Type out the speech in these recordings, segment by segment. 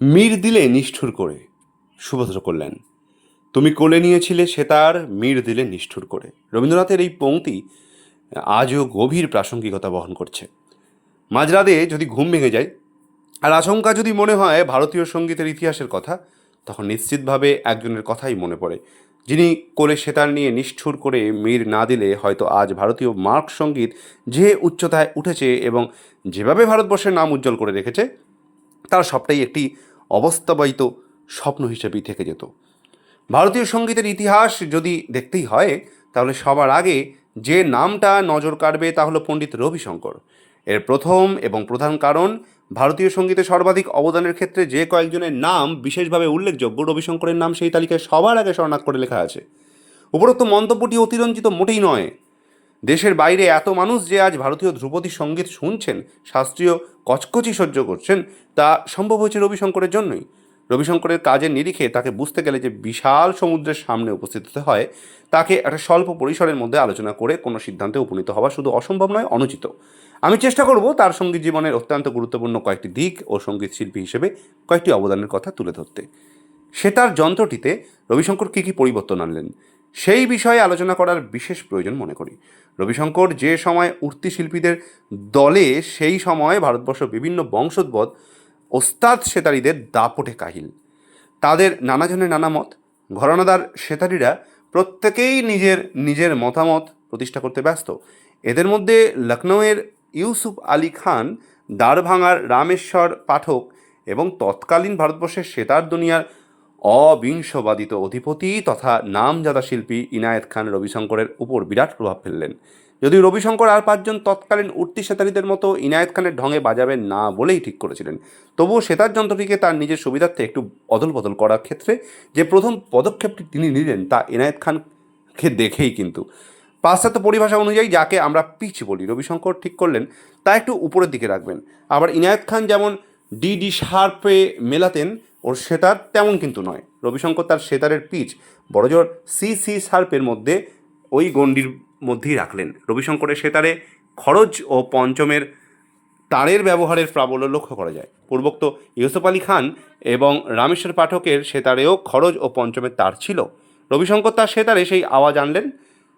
মীর দিলে নিষ্ঠুর করে। সুভদ্র করলেন তুমি কোলে নিয়েছিলে সে তার মীর দিলে নিষ্ঠুর করে। রবীন্দ্রনাথের এই পংক্তি আজও গভীর প্রাসঙ্গিকতা বহন করছে। মাঝরাতে যদি ঘুম ভেঙে যায় আর আশঙ্কা যদি মনে হয় ভারতীয় সঙ্গীতের ইতিহাসের কথা, তখন নিশ্চিতভাবে একজনের কথাই মনে পড়ে, যিনি কোলে সেতার নিয়ে নিষ্ঠুর করে মীর না দিলে হয়তো আজ ভারতীয় মার্ক সংগীত যে উচ্চতায় উঠেছে এবং যেভাবে ভারতবর্ষের নাম উজ্জ্বল করে রেখেছে, তার সবটাই একটি অবস্থাবাহিত স্বপ্ন হিসেবেই থেকে যেত। ভারতীয় সঙ্গীতের ইতিহাস যদি দেখতেই হয়, তাহলে সবার আগে যে নামটা নজর কাড়বে তা হলো পণ্ডিত রবিশঙ্কর। এর প্রথম এবং প্রধান কারণ, ভারতীয় সঙ্গীতে সর্বাধিক অবদানের ক্ষেত্রে যে কয়েকজনের নাম বিশেষভাবে উল্লেখযোগ্য, রবিশঙ্করের নাম সেই তালিকায় সবার আগে স্বর্ণাক্ষরে লেখা আছে। উপরোক্ত মন্তব্যটি অতিরঞ্জিত মোটেই নয়। দেশের বাইরে এত মানুষ যে আজ ভারতীয় ধ্রুপদী সংগীত শুনছেন, শাস্ত্রীয় কচকচি সহ্য করছেন, তা সম্ভব হয়েছে রবিশঙ্করের জন্যই। রবিশঙ্করের কাজের নিরিখে তাকে বুঝতে গেলে যে বিশাল সমুদ্রের সামনে উপস্থিত হতে হয়, তাকে একটা স্বল্প পরিসরের মধ্যে আলোচনা করে কোনো সিদ্ধান্তে উপনীত হওয়া শুধু অসম্ভব নয়, অনুচিত। আমি চেষ্টা করব তার সংগীত জীবনের অত্যন্ত গুরুত্বপূর্ণ কয়েকটি দিক ও সংগীত শিল্পী হিসেবে কয়েকটি অবদানের কথা তুলে ধরতে। সে তার যন্ত্রটিতে রবিশঙ্কর কী কী পরিবর্তন আনলেন? সেই বিষয়ে আলোচনা করার বিশেষ প্রয়োজন মনে করি। রবিশঙ্কর যে সময় উঠতি শিল্পীদের দলে, সেই সময় ভারতবর্ষ বিভিন্ন বংশোদ্ভূত ওস্তাদ সেতারিদের দাপটে কাহিল। তাদের নানাজনের নানা মত ঘরানাদার সেতারিরা প্রত্যেকেই নিজের নিজের মতামত প্রতিষ্ঠা করতে ব্যস্ত। এদের মধ্যে লখনৌয়ের ইউসুফ আলী খান, দ্বারভাঙার রামেশ্বর পাঠক এবং তৎকালীন ভারতবর্ষের সেতার দুনিয়ার অবিংশবাদিত অধিপতি তথা নামজাদা শিল্পী ইনায়েত খান রবিশঙ্করের উপর বিরাট প্রভাব ফেললেন। যদিও রবিশঙ্কর আর পাঁচজন তৎকালীন উঠতি সেতারিদের মতো ইনায়েত খানের ঢঙে বাজাবেন না বলেই ঠিক করেছিলেন। তবুও সেতার যন্ত্রটিকে তার নিজের সুবিধার্থে একটু অদল বদল করার ক্ষেত্রে যে প্রথম পদক্ষেপটি তিনি নিলেন তা ইনায়েত খানকে দেখেই কিন্তু। পাশ্চাত্য পরিভাষা অনুযায়ী যাকে আমরা পিচ বলি, রবিশঙ্কর ঠিক করলেন, তা একটু উপরের দিকে রাখবেন। আবার ইনায়েত খান যেমন ডি ডি শার্পে মেলাতেন ওর সেতার তেমন কিন্তু নয়। রবিশঙ্কর তার সেতারের পিচ বড়জোর সি সি শার্পের মধ্যে ওই গণ্ডির মধ্যেই রাখলেন। রবিশঙ্করের সেতারে খরচ ও পঞ্চমের তারের ব্যবহারের প্রাবল্য লক্ষ্য করা যায়। পূর্বোক্ত ইউসুফ আলী খান এবং রামেশ্বর পাঠকের সেতারেও খরচ ও পঞ্চমের তার ছিল। রবিশঙ্কর তার সেতারে সেই আওয়াজ আনলেন,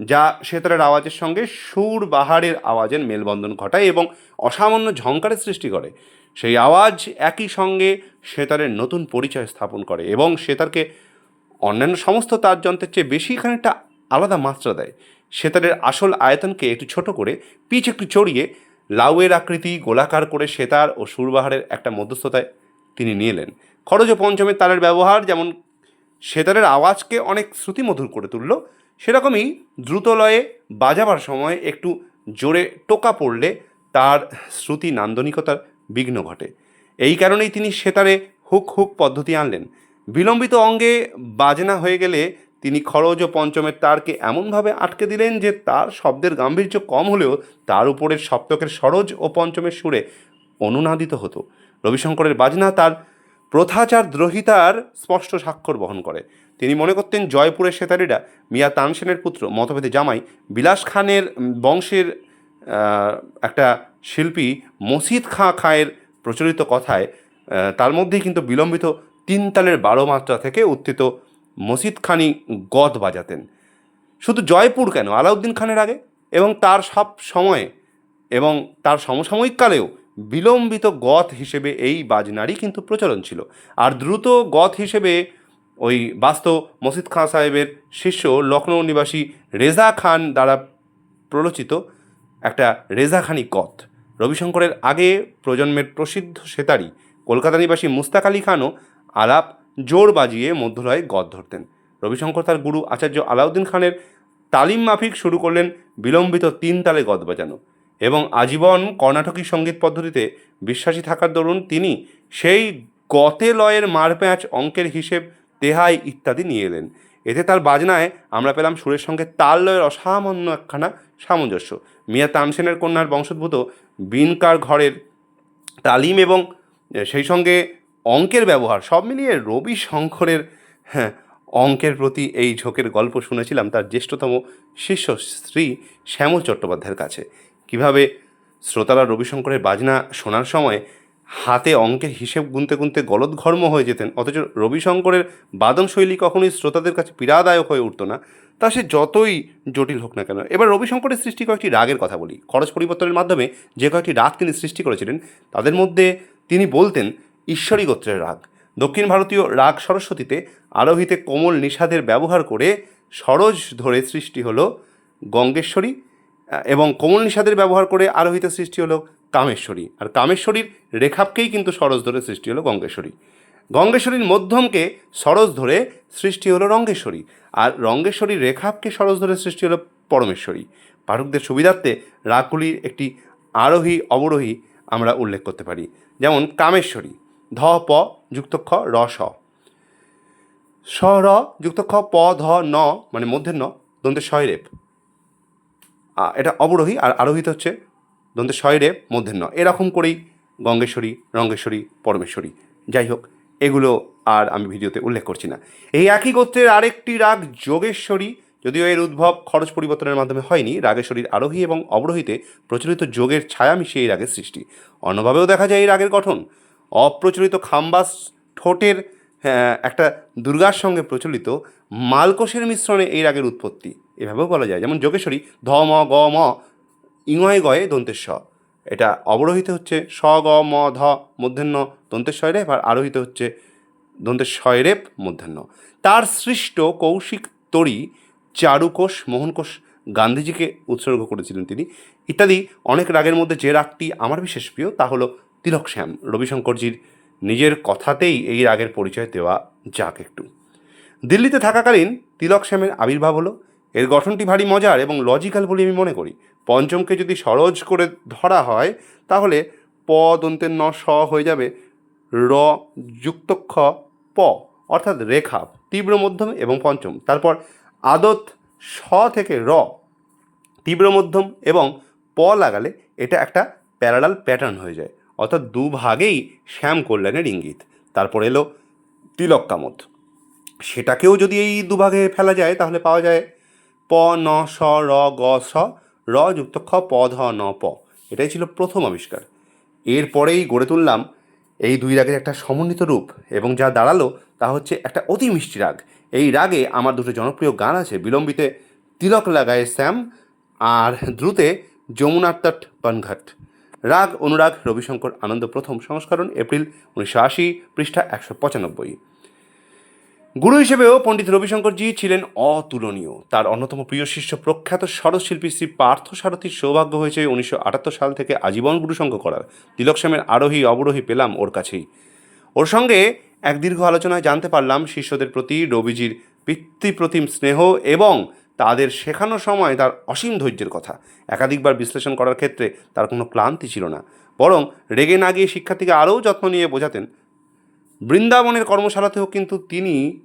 যা সেতারের আওয়াজের সঙ্গে সুর বাহারের আওয়াজের মেলবন্ধন ঘটায় এবং অসামান্য ঝঙ্কারের সৃষ্টি করে। সেই আওয়াজ একই সঙ্গে সেতারের নতুন পরিচয় স্থাপন করে এবং সেতারকে অন্যান্য সমস্ত তার যন্ত্রের চেয়ে বেশি খানিকটা আলাদা মাত্রা দেয়। সেতারের আসল আয়তনকে একটু ছোট করে, পিচ একটু চড়িয়ে লাউয়ের আকৃতি, গোলাকার করে সেতার ও সুরবাহারের একটা মধ্যস্থতায় তিনি নিয়ে এলেন খরচ ও পঞ্চমের তারের ব্যবহার যেমন সেতারের আওয়াজকে অনেক শ্রুতিমধুর করে তুলল, সেরকমই দ্রুত লয়ে বাজাবার সময় একটু জোরে টোকা পড়লে তার শ্রুতি নান্দনিকতার বিঘ্ন ঘটে। এই কারণেই তিনি সেতারে হুক হুক পদ্ধতি আনলেন। বিলম্বিত অঙ্গে বাজনা হয়ে গেলে তিনি খরচ ও পঞ্চমের তারকে এমনভাবে আটকে দিলেন যে তার শব্দের গাম্ভীর্য কম হলেও তার উপরের সপ্তকের সরোজ ও পঞ্চমের সুরে অনুনাদিত হতো। রবিশঙ্করের বাজনা তার প্রথাচার দ্রোহিতার স্পষ্ট স্বাক্ষর বহন করে। তিনি মনে করতেন জয়পুরের সেতারিরা মিয়া তানসেনের পুত্র, মতভেদে জামাই বিলাস খানের বংশের একটা শিল্পী মসিদ খাঁ খাঁয়ের প্রচলিত কথায় তার মধ্যেই কিন্তু বিলম্বিত তিন তালের বারো মাত্রা থেকে উত্থিত মসিদ খানি গদ বাজাতেন। শুধু জয়পুর কেন, আলাউদ্দিন খানের আগে? এবং তার সব সময়ে এবং তার সমসাময়িক কালেও বিলম্বিত গথ হিসেবে এই বাজনারই কিন্তু প্রচলন ছিল। আর দ্রুত গথ হিসেবে ওই বাস্ত মসিদ খাঁ সাহেবের শিষ্য লখনৌ নিবাসী রেজা খান দ্বারা প্ররোচিত একটা রেজাখানি গথ রবিশঙ্করের আগে প্রজন্মের প্রসিদ্ধ সেতারি কলকাতা নিবাসী মুস্তাক আলী খানও আলাপ জোর বাজিয়ে মধ্যলয়ে গদ ধরতেন। রবিশঙ্কর তার গুরু আচার্য আলাউদ্দিন খানের তালিম মাফিক শুরু করলেন বিলম্বিত তিন তালে গদ বাজানো এবং আজীবন কর্ণাটকী সংগীত পদ্ধতিতে বিশ্বাসী থাকার দরুন তিনি সেই গতে লয়ের মারপ্যাঁচ অঙ্কের হিসেব তেহাই ইত্যাদি নিয়ে এলেন। এতে তার বাজনায় আমরা পেলাম সুরের সঙ্গে তাল লয়ের অসামান্য একখানা সামঞ্জস্য। মিয়া তানসেনের কন্যার বংশোদ্ভূত বিনকার ঘরের তালিম এবং সেই সঙ্গে অঙ্কের ব্যবহার, সব মিলিয়ে রবি শঙ্করের হ্যাঁ অঙ্কের প্রতি এই ঝোঁকের গল্প শুনেছিলাম তার জ্যেষ্ঠতম শিষ্য স্ত্রী শ্যামল চট্টোপাধ্যায়ের কাছে। কীভাবে শ্রোতারা রবিশঙ্করের বাজনা শোনার সময় হাতে অঙ্কের হিসেব গুনতে গুনতে গলদঘর্ম হয়ে যেতেন, অথচ রবিশঙ্করের বাদন শৈলী কখনোই শ্রোতাদের কাছে পীড়াদায়ক হয়ে উঠতো না। তা সে যতই জটিল হোক না কেন। এবার রবিশঙ্করের সৃষ্টি কয়েকটি রাগের কথা বলি। খরচ পরিবর্তনের মাধ্যমে যে কয়েকটি রাগ তিনি সৃষ্টি করেছিলেন, তাদের মধ্যে তিনি বলতেন ঈশ্বরী গোত্রের রাগ। দক্ষিণ ভারতীয় রাগ সরস্বতীতে আরোহিতে কোমল নিষাদের ব্যবহার করে সরোজ ধরে সৃষ্টি হলো গঙ্গেশ্বরী এবং কোমল নিষাদের ব্যবহার করে আরোহিত সৃষ্টি হলো কামেশ্বরী। আর কামেশ্বরীর রেখাবকেই কিন্তু সরস ধরে সৃষ্টি হলো গঙ্গেশ্বরী। গঙ্গেশ্বরীর মধ্যমকে সরস ধরে সৃষ্টি হলো রঙ্গেশ্বরী। আর রঙ্গেশ্বরীর রেখাবকে সরস ধরে সৃষ্টি হলো পরমেশ্বরী। পাঠকদের সুবিধার্থে রাগগুলির একটি আরোহী, অবরোহী আমরা উল্লেখ করতে পারি। যেমন কামেশ্বরী, ধ, প যুক্ত খ, র, স। স, র যুক্ত খ, প, ধ, ন মানে মধ্যের ন দন্তের শয় রেপ এটা অবরোহী আর আরোহিত হচ্ছে দন্তের শয় রেপ মধ্যের ন এরকম করেই গঙ্গেশ্বরী রঙ্গেশ্বরী পরমেশ্বরী। যাই হোক এগুলো আর আমি ভিডিওতে উল্লেখ করছি না। এই একই গোত্রের আরেকটি রাগ যোগেশ্বরী। যদিও এর উদ্ভব খরচ পরিবর্তনের মাধ্যমে হয়নি রাগেশ্বরীর আরোহী এবং অবরোহীতে প্রচলিত যোগের ছায়া মিশিয়ে এই রাগের সৃষ্টি। অন্যভাবেও দেখা যায় এই রাগের গঠন। অপ্রচলিত খাম্বাস ঠোঁটের হ্যাঁ, একটা দুর্গার সঙ্গে প্রচলিত মালকোষের মিশ্রণে এই রাগের উৎপত্তি। এভাবেও বলা যায়। যেমন যোগেশ্বরী ধ ম গ ম ইংয় গয়ে দন্তের স এটা অবরোহিত হচ্ছে স, গ, ম, ধ, মধ্যাহ্ন দন্তের শয় রেপ আর আরোহিত হচ্ছে দন্তের রেপ মধ্যাহ্ন। তার সৃষ্ট কৌশিক তরি চারুকোষ, মোহনকোষ গান্ধীজিকে উৎসর্গ করেছিলেন তিনি। ইত্যাদি অনেক রাগের মধ্যে যে রাগটি আমার বিশেষ প্রিয়, তা হলো তিলক শ্যাম। রবিশঙ্করজির নিজের কথাতেই এই রাগের পরিচয় দেওয়া যাক একটু। দিল্লিতে থাকাকালীন তিলক শ্যামের আবির্ভাব হলো। এর গঠনটি ভারী মজার এবং লজিক্যাল বলে আমি মনে করি। পঞ্চমকে যদি সরজ করে ধরা হয়, তাহলে প দন্তের ন স হয়ে যাবে র যুক্ত খ প, অর্থাৎ রেখা, তীব্র মধ্যম এবং পঞ্চম। তারপর আদত স থেকে র, তীব্র মধ্যম এবং প লাগালে এটা একটা প্যারালাল প্যাটার্ন হয়ে যায়। অর্থাৎ দুভাগেই শ্যাম কল্যাণের ইঙ্গিত। তারপর এলো তিলক কামত। সেটাকেও যদি এই দুভাগে ফেলা যায়, তাহলে পাওয়া যায় প, ন, স, র, গ, স র যুক্ত খ, প, ধ, ন, প। এটাই ছিল প্রথম আবিষ্কার। এরপরেই গড়ে তুললাম এই দুই রাগের একটা সমন্বিত রূপ এবং যা দাঁড়াল তা হচ্ছে একটা অতি মিষ্টি রাগ। এই রাগে আমার দুটো জনপ্রিয় গান আছে, বিলম্বিতে তিলক লাগায় শ্যাম আর দ্রুতে যমুনার তট রাগ, অনুরাগ, রবিশঙ্কর আনন্দ প্রথম সংস্করণ এপ্রিল উনিশশো আশি পৃষ্ঠা একশো পঁচানব্বই। গুরু হিসেবেও পণ্ডিত রবিশঙ্করজি ছিলেন অতুলনীয়। তার অন্যতম প্রিয় শিষ্য প্রখ্যাত সরশিল্পী শ্রী পার্থ সারথীর সৌভাগ্য হয়েছে উনিশশো আটাত্তর সাল থেকে আজীবন গুরুসঙ্গ করার। তিলক শ্যামের আরোহী অবরোহী পেলাম ওর কাছেই। ওর সঙ্গে এক দীর্ঘ আলোচনায় জানতে পারলাম শিষ্যদের প্রতি রবিজির পিতৃপ্রতিম স্নেহ এবং তাদের শেখানোর সময় তার অসীম ধৈর্যের কথা। একাধিকবার বিশ্লেষণ করার ক্ষেত্রে তার কোনো ক্লান্তি ছিল না। বরং রেগে না গিয়ে শিক্ষার্থীকে আরও যত্ন নিয়ে বোঝাতেন বৃন্দাবনের কর্মশালাতেও কিন্তু তিনি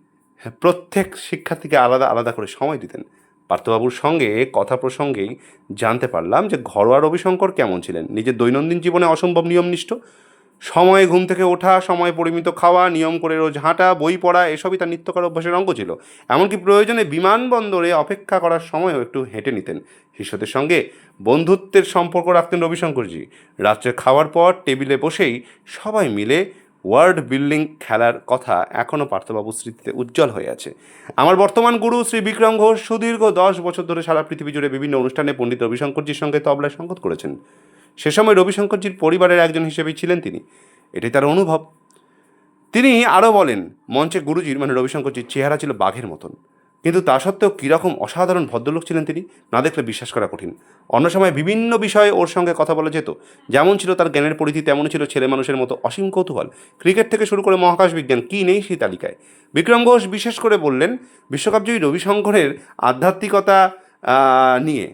প্রত্যেক শিক্ষার্থীকে আলাদা আলাদা করে সময় দিতেন। পার্থবাবুর সঙ্গে কথা প্রসঙ্গেই জানতে পারলাম যে ঘরোয়া রবিশঙ্কর কেমন ছিলেন? নিজের দৈনন্দিন জীবনে অসম্ভব নিয়মনিষ্ঠ। সময়ে ঘুম থেকে ওঠা, সময় পরিমিত খাওয়া, নিয়ম করে রোজ হাঁটা, বই পড়া, এসবই তার নিত্যকার অভ্যাসের অঙ্গ ছিল। এমনকি প্রয়োজনে বিমানবন্দরে অপেক্ষা করার সময়ও একটু হেঁটে নিতেন। শিষ্যদের সঙ্গে বন্ধুত্বের সম্পর্ক রাখতেন রবিশঙ্করজি। রাত্রে খাওয়ার পর টেবিলে বসেই সবাই মিলে ওয়ার্ড বিল্ডিং খেলার কথা এখনও পার্থবাবুর স্মৃতিতে উজ্জ্বল হয়ে আছে। আমার বর্তমান গুরু শ্রী বিক্রম ঘোষ সুদীর্ঘ দশ বছর ধরে সারা পৃথিবী জুড়ে বিভিন্ন অনুষ্ঠানে পণ্ডিত রবিশঙ্করজির সঙ্গে তবলায় সঙ্গত করেছেন। সে সময় রবিশঙ্করজির পরিবারের একজন হিসেবেই ছিলেন তিনি। এটাই তার অনুভব। তিনি আরও বলেন, মঞ্চে গুরুজির মানে রবিশঙ্করজির চেহারা ছিল বাঘের মতন। কিন্তু তা সত্ত্বেও কীরকম অসাধারণ ভদ্রলোক ছিলেন তিনি, না দেখলে বিশ্বাস করা কঠিন। অন্য সময় বিভিন্ন বিষয়ে ওর সঙ্গে কথা বলা যেত। যেমন ছিল তার জ্ঞানের পরিধি তেমনই ছিল ছেলে মানুষের মতো অসীম কৌতূহল। ক্রিকেট থেকে শুরু করে মহাকাশ বিজ্ঞান, কী নেই সেই তালিকায়। বিক্রম ঘোষ বিশেষ করে বললেন, বিশ্বকাপজয়ী রবিশঙ্করের আধ্যাত্মিকতা নিয়ে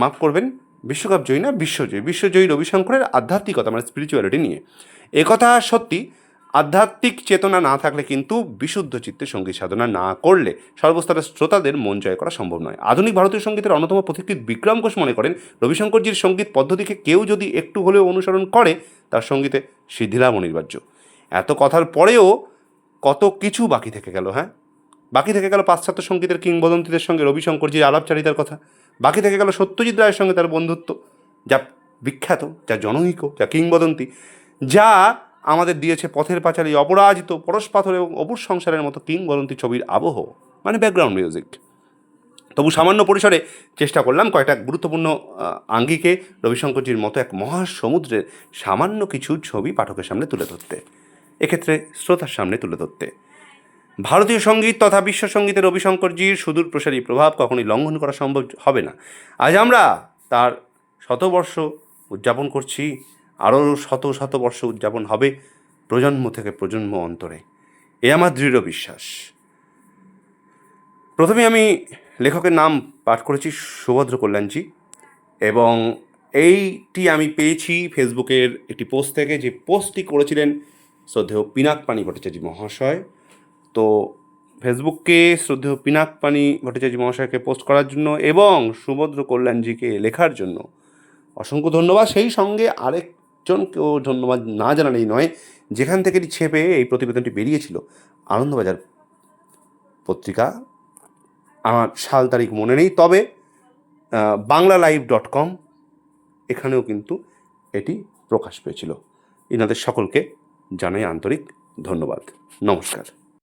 মাফ করবেন বিশ্বকাপ জয়ী না, বিশ্বজয়ী। বিশ্বজয়ী রবিশঙ্করের আধ্যাত্মিকতা মানে স্পিরিচুয়ালিটি নিয়ে। একথা সত্যি আধ্যাত্মিক চেতনা না থাকলে কিন্তু বিশুদ্ধ চিত্তে সংগীত সাধনা না করলে সর্বস্তরের শ্রোতাদের মন জয় করা সম্ভব নয়। আধুনিক ভারতীয় সঙ্গীতের অন্যতম পথিকৃৎ বিক্রম ঘোষ মনে করেন, রবিশঙ্করজির সংগীত পদ্ধতিকে কেউ যদি একটু হলেও অনুসরণ করে, তার সঙ্গীতে সিদ্ধিলাভ অনিবার্য। এত কথার পরেও কত কিছু বাকি থেকে গেল হ্যাঁ? বাকি থেকে গেল পাশ্চাত্য সঙ্গীতের কিংবদন্তীদের সঙ্গে রবিশঙ্করজির আলাপচারিতার কথা। বাকি থেকে গেল সত্যজিৎ রায়ের সঙ্গে তার বন্ধুত্ব, যা বিখ্যাত, যা জনৈক, যা কিংবদন্তি, যা আমাদের দিয়েছে পথের পাঁচালী অপরাজিত পরশ পাথর এবং অপুর সংসারের মতো কিংবদন্তি ছবির আবহ মানে ব্যাকগ্রাউন্ড মিউজিক তবু সামান্য পরিসরে চেষ্টা করলাম কয়েকটা গুরুত্বপূর্ণ আঙ্গিকে রবিশঙ্করজির মতো এক মহাসমুদ্রের সামান্য কিছু ছবি পাঠকের সামনে তুলে ধরতে। এক্ষেত্রে শ্রোতার সামনে তুলে ধরতে। ভারতীয় সংগীত তথা বিশ্ব সঙ্গীতে রবিশঙ্করজির সুদূর প্রসারী প্রভাব কখনোই লঙ্ঘন করা সম্ভব হবে না। আজ আমরা তার শতবর্ষ উদযাপন করছি। আরও শত শত বর্ষ উদযাপন হবে প্রজন্ম থেকে প্রজন্ম অন্তরে। এ আমার দৃঢ় বিশ্বাস। প্রথমে আমি লেখকের নাম পাঠ করেছি সুভদ্র কল্যাণজি এবং এইটি আমি পেয়েছি ফেসবুকের একটি পোস্ট থেকে। যে পোস্টটি করেছিলেন শ্রদ্ধেয় পিনাক পানি ভট্টাচার্য মহাশয়। তো ফেসবুককে শ্রদ্ধেয় পিনাক পানি ভট্টাচার্য মহাশয়কে পোস্ট করার জন্য এবং সুভদ্র কল্যাণজিকে লেখার জন্য অসংখ্য ধন্যবাদ। সেই সঙ্গে আরেকজনকেও ধন্যবাদ না জানালেই নয়, যেখান থেকে এটি ছেপে এই প্রতিবেদনটি বেরিয়েছিল, আনন্দবাজার পত্রিকা। আমার সাল তারিখ মনে নেই, তবে বাংলা লাইভ ডট কম এখানেও কিন্তু এটি প্রকাশ পেয়েছিল। এনাদের সকলকে জানাই আন্তরিক ধন্যবাদ। নমস্কার।